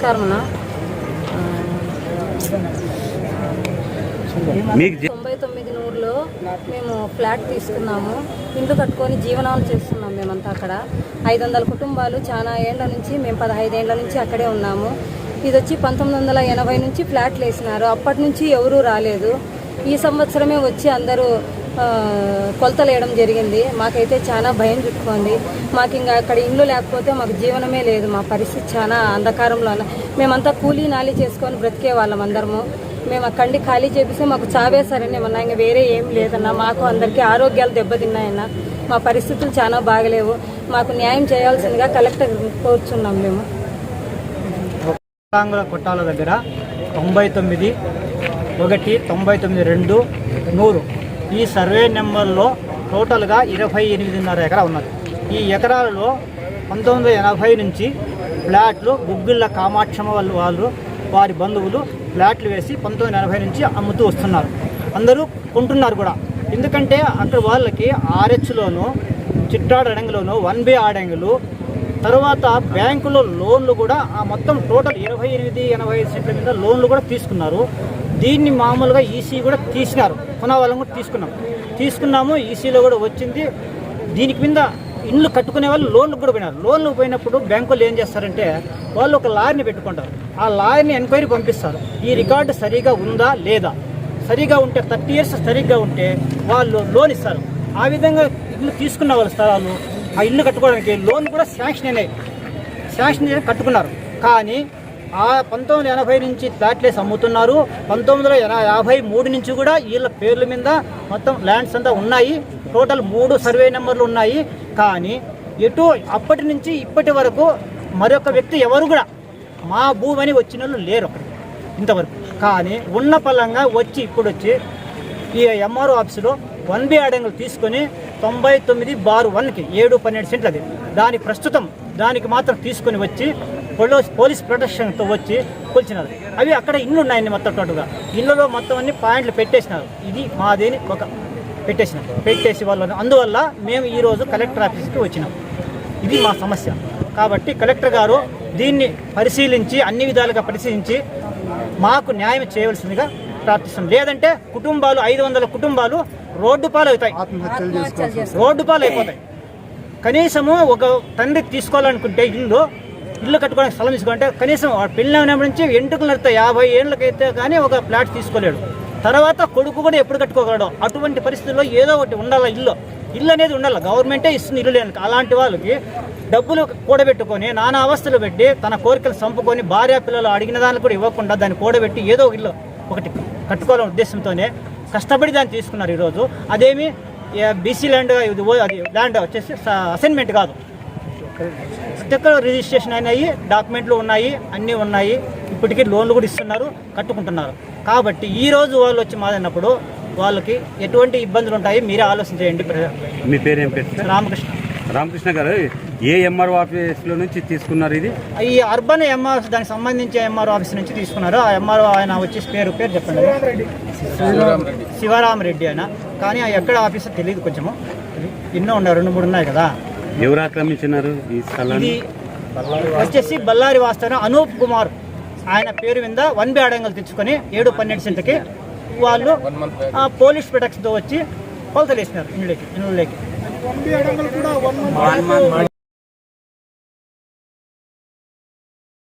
నమస్కారం అన్న తొంభై తొమ్మిది నూరులో మేము ఫ్లాట్ తీసుకున్నాము. ఇల్లు కట్టుకొని జీవనాలు చేస్తున్నాం మేమంతా అక్కడ. ఐదు వందల కుటుంబాలు చాలా ఏళ్ళ నుంచి మేము పదహైదేళ్ళ నుంచి అక్కడే ఉన్నాము. ఇది వచ్చి పంతొమ్మిది వందల ఎనభై నుంచి ఫ్లాట్లు వేసినారు. అప్పటి నుంచి ఎవరూ రాలేదు. ఈ సంవత్సరమే వచ్చి అందరూ కొలతలు వేయడం జరిగింది. మాకైతే చాలా భయం చుట్టుకుంది మాకు ఇంకా అక్కడ ఇల్లు లేకపోతే మాకు జీవనమే లేదు. మా పరిస్థితి చాలా అంధకారంలో ఉన్న- మేమంతా కూలీ నాలి చేసుకొని బ్రతికే వాళ్ళం అందరము. మేము అక్కడి ఖాళీ చేపిస్తే మాకు చావే సరేనే ఏమన్నా. ఇంకా వేరే ఏం లేదన్నా. మాకు అందరికీ ఆరోగ్యాలు దెబ్బతిన్నాయన్న. మా పరిస్థితులు చాలా బాగలేవు. మాకు న్యాయం చేయాల్సిందిగా కలెక్టర్ కోరుచున్నాం మేము. కొట్టాల దగ్గర తొంభై తొమ్మిది ఒకటి తొంభై తొమ్మిది రెండు నూరు. ఈ సర్వే నెంబర్లో టోటల్గా ఇరవై ఎనిమిదిన్నర ఎకరా ఉన్నది. ఈ ఎకరాలలో పంతొమ్మిది వందల ఎనభై నుంచి ఫ్లాట్లు గుగ్గిళ్ళ కామాక్షమ వాళ్ళు వాళ్ళు వారి బంధువులు ఫ్లాట్లు వేసి పంతొమ్మిది ఎనభై నుంచి అమ్ముతూ వస్తున్నారు. అందరూ కొంటున్నారు కూడా. ఎందుకంటే అక్కడ వాళ్ళకి ఆర్హెచ్లోను చిట్టాడ అడంగిలోను వన్ బి ఆడంగులు తర్వాత బ్యాంకులో లోన్లు కూడా ఆ మొత్తం టోటల్ ఇరవై ఎనిమిది ఎనభై ఐదు సెంట్ల మీద లోన్లు కూడా తీసుకున్నారు. దీన్ని మామూలుగా ఈసీ కూడా తీసినారు. కొనవాళ్ళం కూడా తీసుకున్నాం. తీసుకున్నాము ఈసీలో కూడా వచ్చింది. దీనికి మీద ఇండ్లు కట్టుకునే వాళ్ళు లోన్లు కూడా పోయినారు. లోన్లు పోయినప్పుడు బ్యాంకులు ఏం చేస్తారంటే వాళ్ళు ఒక లాయర్ని పెట్టుకుంటారు. ఆ లాయర్ని ఎంక్వైరీ పంపిస్తారు. ఈ రికార్డు సరిగా ఉందా లేదా? సరిగా ఉంటే థర్టీ ఇయర్స్ సరిగ్గా ఉంటే వాళ్ళు లోన్ ఇస్తారు. ఆ విధంగా ఇల్లు తీసుకున్న వాళ్ళ స్థలాలు ఆ ఇల్లు కట్టుకోవడానికి లోన్ కూడా శాంక్షన్ అయినాయి శాంక్షన్ కట్టుకున్నారు. కానీ ఆ పంతొమ్మిది ఎనభై నుంచి ఫ్లాట్లేసి అమ్ముతున్నారు. పంతొమ్మిది వందల యాభై మూడు నుంచి కూడా వీళ్ళ పేర్ల మీద మొత్తం ల్యాండ్స్ అంతా ఉన్నాయి. టోటల్ మూడు సర్వే నెంబర్లు ఉన్నాయి. కానీ ఎటు అప్పటి నుంచి ఇప్పటి వరకు మరొక వ్యక్తి ఎవరు కూడా మా భూమి అని వచ్చిన వాళ్ళు లేరు ఇంతవరకు. కానీ ఉన్న పలంగా వచ్చి ఇప్పుడు వచ్చి ఈ ఎంఆర్ఓ ఆఫీసులో వన్ బి అడంగులు తీసుకొని తొంభై తొమ్మిది బారు వన్కి ఏడు పన్నెండు సెంట్లు అది దాని ప్రస్తుతం దానికి మాత్రం తీసుకొని వచ్చి పోలీస్ పోలీస్ ప్రొటెక్షన్తో వచ్చి కొలిచినారు. అవి అక్కడ ఇండ్లు ఉన్నాయండి మొత్తం టోటల్గా. ఇండ్లలో మొత్తం అన్ని పాయింట్లు పెట్టేసినారు. ఇది మాదేని ఒక పెట్టేసిన. పెట్టేసి వాళ్ళు అందువల్ల మేము ఈరోజు కలెక్టర్ ఆఫీస్కి వచ్చినాం. ఇది మా సమస్య. కాబట్టి కలెక్టర్ గారు దీన్ని పరిశీలించి అన్ని విధాలుగా పరిశీలించి మాకు న్యాయం చేయవలసిందిగా ప్రార్థిస్తాం లేదంటే కుటుంబాలు ఐదు వందల కుటుంబాలు రోడ్డు పాలు అవుతాయి రోడ్డు పాలు అయిపోతాయి కనీసము ఒక తండ్రి తీసుకోవాలనుకుంటే ఇల్లు ఇల్లు కట్టుకోవడానికి స్థలం తీసుకోవాలంటే కనీసం వాడు పెళ్ళినప్పటి నుంచి ఎంటుకలు నడితే యాభై ఏళ్ళకైతే కానీ ఒక ఫ్లాట్ తీసుకోలేడు. తర్వాత కొడుకు కూడా ఎప్పుడు కట్టుకోగలడు? అటువంటి పరిస్థితుల్లో ఏదో ఒకటి ఉండాలి ఇల్లు? ఇల్లు అనేది ఉండాలి? గవర్నమెంటే ఇస్తుంది ఇల్లు లేని అలాంటి వాళ్ళకి డబ్బులు కూడబెట్టుకొని నానా అవస్థలు పెట్టి తన కోరికలు చంపుకొని భార్య పిల్లలు అడిగిన దానికి కూడా ఇవ్వకుండా దాన్ని కూడబెట్టి ఏదో ఇల్లు ఒకటి కట్టుకోవాలనే ఉద్దేశంతోనే కష్టపడి దాన్ని తీసుకున్నారు ఈరోజు. అదేమి బీసీ ల్యాండ్ ఇది అది ల్యాండ్ వచ్చేసి అసైన్మెంట్ కాదు. స్టిక్కర్ రిజిస్ట్రేషన్ అయినాయి డాక్యుమెంట్లు ఉన్నాయి అన్నీ ఉన్నాయి. ఇప్పటికీ లోన్లు కూడా ఇస్తున్నారు కట్టుకుంటున్నారు. కాబట్టి ఈ రోజు వాళ్ళు వచ్చి మాదన్నప్పుడు వాళ్ళకి ఎటువంటి ఇబ్బందులు ఉంటాయి మీరే ఆలోచన చేయండి ప్ర- మీ పేరు ఏం పేరు? రామకృష్ణ. రామకృష్ణ గారు ఏ ఎంఆర్ఓ ఆఫీస్లో నుంచి తీసుకున్నారు ఇది? ఈ అర్బన్ ఎంఆర్ దానికి సంబంధించి ఎంఆర్ ఆఫీస్ నుంచి తీసుకున్నారు. ఆ ఎంఆర్ ఆయన వచ్చేసి పేరు పేరు చెప్పండి. శివరామ్ రెడ్డి. ఆయన. కానీ ఆ ఎక్కడ ఆఫీస్ తెలియదు కొంచెము. ఎన్నో ఉన్నాయి రెండు మూడు ఉన్నాయి కదా. ఎవరు ఆక్రమించినారు ఈ స్థలాన్ని? వచ్చేసి బళ్ళారి వాస్తవ అనూప్ కుమార్. ఆయన పేరు మీద వన్ బి అడంగలు తెచ్చుకొని ఏడు పన్నెండు సెంట్కి వాళ్ళు ఆ, పోలీస్ ప్రొటెక్షన్తో వచ్చి కొలతలు వేసినారు. ఇండ్లకి ఇండ్లకి